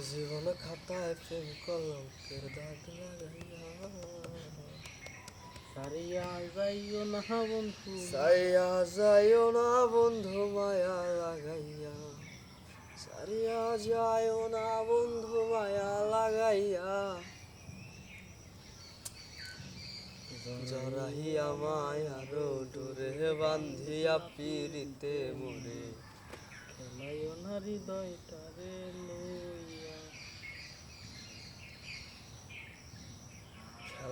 জীবন খাতায় প্রেম কলঙ্কের দাগ লাগাইয়া সারিয়া যাইও না বন্ধু সারিয়া যাইও না বন্ধু মায়া লাগাইয়া। সারিয়া যাইও না বন্ধু মায়া লাগাইয়া। জরাহিয়া মায়ার ডোরে বান্ধিয়া পিরিতে মোরে খেলাইও না হৃদয়টারে লইয়া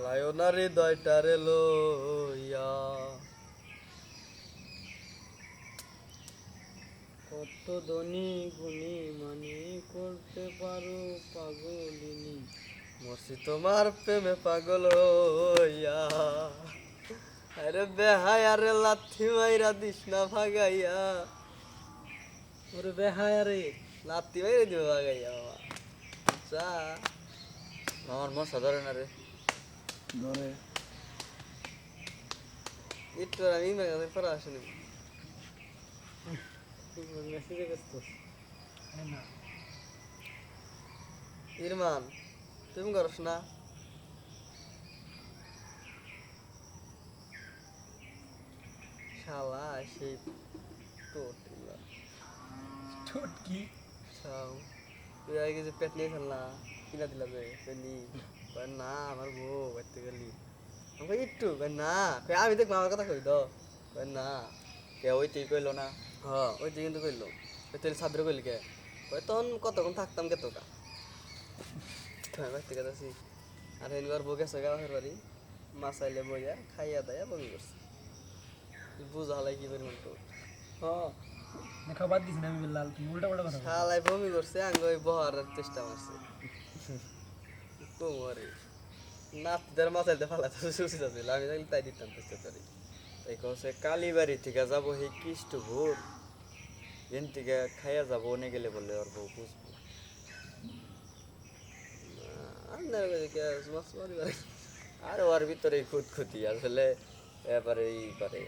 খেলায়ও না হৃদয়টারে লইয়া। কত ধনী গুণী মানি করতে পারো পাগলিনী। মরছি তোমার প্রেমে পাগল হইয়া। আরে বেহাই আরে লাথি মাইরা দিস না ভাগাইয়া। ওরে বেহায়া রে লাথি মাইরা দিবে ভাগাইয়া বাবা। যা আমার মশা ধরে না রে ধরে। একটু আমি মেঘাতে পরে আসেনি। মেসেজে গেছো ইরমান তুমি করস না? শালা সেই টোটিলা ছাও তুই আগে কিছু পেট নিয়ে ফেললা। কিনা দিলা যে পেনি না আমার বউ বাড়তে গেলি। আমি একটু না আমি দেখ আমার কথা কই কয় না। কে ওই তুই কইলো না? হ্যাঁ ওই যে কিন্তু কইলো। তেল সাবরে কইলি কে? তখন কতক্ষণ থাকতাম কে তোকা? বাড়তে গেছি আর এনবার বউ গেছে গাওয়ার বাড়ি। মাছ আইলে বইয়া খাইয়া দাইয়া বমি করছে। বুঝা হালাই কি পরিমাণ তো হ্যাঁ খাবার দিস না আমি লাল উল্টা পাল্টা কথা বমি করছে আঙ্গ ওই বহার চেষ্টা মারছে তোমারে নাতিদের মাথাইতে ফালাতে সুস্থ ছিল, আমি থাকলে তাই দিতাম বুঝতে পারি। তাই কছে কালীবাড়ি থেকে যাব সেই কৃষ্ট ভোর এন থেকে খাইয়া যাব, অনে গেলে বলে ওর বউ বুঝব পারে আর ওর ভিতরে খুদ খুতি আসলে এবারে ই করে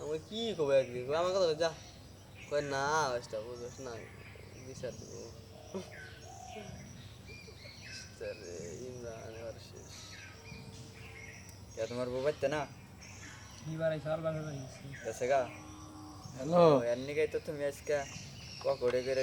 আমি কি কবে একদিন? আমার কথা যা। কয় না, ওইটা বুঝোস না, বিচার দিব। তারে ইমরান এবার শেষ। তোমার বউ বাড়তে না? হ্যালো। এর নিগাই তো তুমি আজকে পকড়ে করে